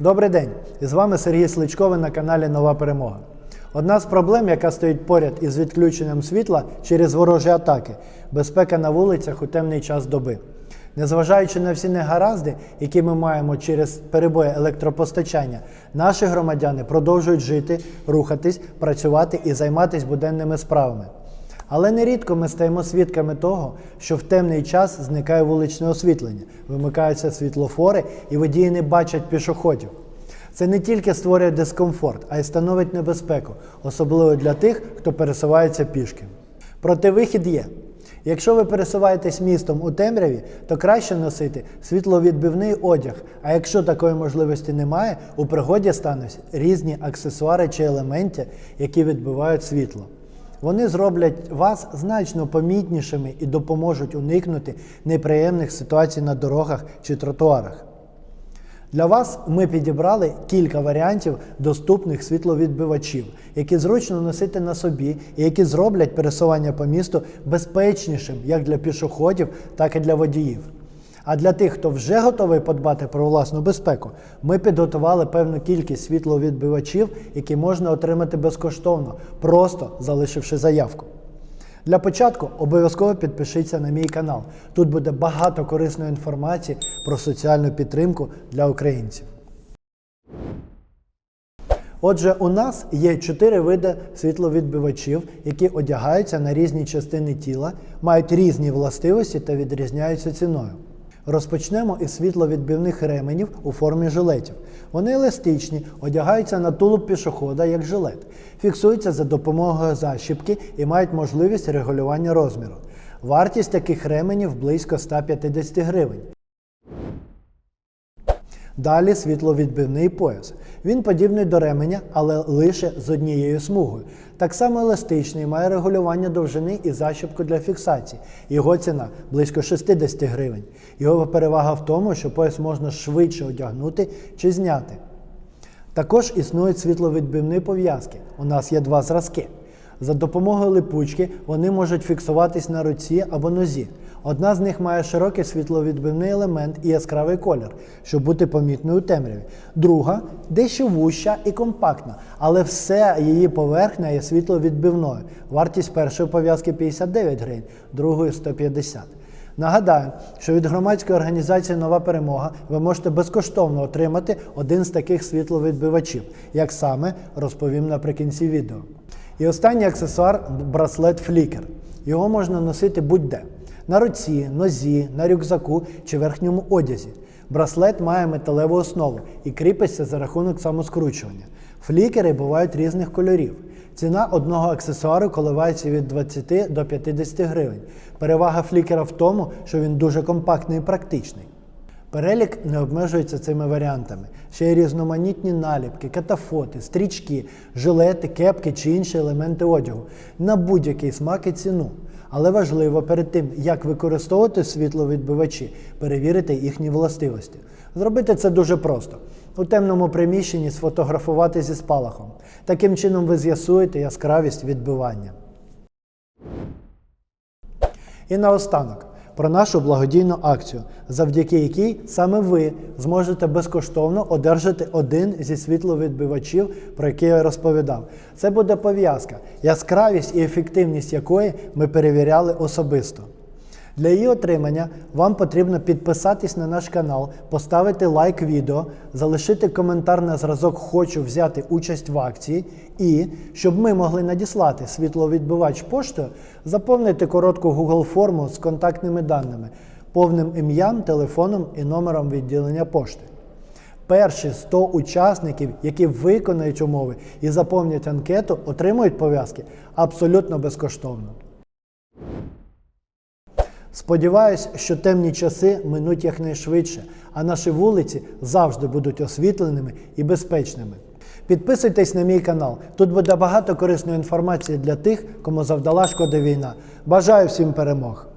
Добрий день! З вами Сергій Сличковий на каналі Нова Перемога. Одна з проблем, яка стоїть поряд із відключенням світла через ворожі атаки безпека на вулицях у темний час доби. Незважаючи на всі негаразди, які ми маємо через перебої електропостачання, наші громадяни продовжують жити, рухатись, працювати і займатися буденними справами. Але нерідко ми стаємо свідками того, що в темний час зникає вуличне освітлення, вимикаються світлофори і водії не бачать пішоходів. Це не тільки створює дискомфорт, а й становить небезпеку, особливо для тих, хто пересувається пішки. Проте вихід є. Якщо ви пересуваєтесь містом у темряві, то краще носити світловідбивний одяг. А якщо такої можливості немає, у пригоді стануть різні аксесуари чи елементи, які відбивають світло. Вони зроблять вас значно помітнішими і допоможуть уникнути неприємних ситуацій на дорогах чи тротуарах. Для вас ми підібрали кілька варіантів доступних світловідбивачів, які зручно носити на собі і які зроблять пересування по місту безпечнішим як для пішоходів, так і для водіїв. А для тих, хто вже готовий подбати про власну безпеку, ми підготували певну кількість світловідбивачів, які можна отримати безкоштовно, просто залишивши заявку. Для початку обов'язково підпишіться на мій канал. Тут буде багато корисної інформації про соціальну підтримку для українців. Отже, у нас є чотири види світловідбивачів, які одягаються на різні частини тіла, мають різні властивості та відрізняються ціною. Розпочнемо із світловідбивних ременів у формі жилетів. Вони еластичні, одягаються на тулуб пішохода як жилет, фіксуються за допомогою защіпки і мають можливість регулювання розміру. Вартість таких ременів близько 150 гривень. Далі світловідбивний пояс. Він подібний до ременя, але лише з однією смугою. Так само еластичний, має регулювання довжини і защіпку для фіксації. Його ціна близько 60 гривень. Його перевага в тому, що пояс можна швидше одягнути чи зняти. Також існують світловідбивні пов'язки. У нас є два зразки. За допомогою липучки вони можуть фіксуватись на руці або нозі. Одна з них має широкий світловідбивний елемент і яскравий колір, щоб бути помітною у темряві. Друга дещо вуща і компактна, але все її поверхня є світловідбивною. Вартість першої пов'язки 59 гривень, другої 150. Нагадаю, що від громадської організації Нова перемога ви можете безкоштовно отримати один з таких світловідбивачів, як саме розповім наприкінці відео. І останній аксесуар браслет флікер. Його можна носити будь-де на руці, нозі, на рюкзаку чи верхньому одязі. Браслет має металеву основу і кріпиться за рахунок самоскручування. Флікери бувають різних кольорів. Ціна одного аксесуару коливається від 20 до 50 гривень. Перевага флікера в тому, що він дуже компактний і практичний. Перелік не обмежується цими варіантами. Ще є різноманітні наліпки, катафоти, стрічки, жилети, кепки чи інші елементи одягу на будь-який смак і ціну. Але важливо перед тим, як використовувати світловідбивачі, перевірити їхні властивості. Зробити це дуже просто. У темному приміщенні сфотографувати зі спалахом. Таким чином ви з'ясуєте яскравість відбивання. І наостанок про нашу благодійну акцію, завдяки якій саме ви зможете безкоштовно одержати один зі світловідбивачів, про який я розповідав. Це буде пов'язка, яскравість і ефективність якої ми перевіряли особисто. Для її отримання вам потрібно підписатись на наш канал, поставити лайк відео, залишити коментар на зразок Хочу взяти участь в акції і, щоб ми могли надіслати світловідбивач поштою, заповнити коротку Google форму з контактними даними, повним ім'ям, телефоном і номером відділення пошти. Перші 100 учасників, які виконають умови і заповнять анкету, отримують пов'язки абсолютно безкоштовно. Сподіваюсь, що темні часи минуть якнайшвидше, а наші вулиці завжди будуть освітленими і безпечними. Підписуйтесь на мій канал. Тут буде багато корисної інформації для тих, кому завдала шкода війна. Бажаю всім перемог!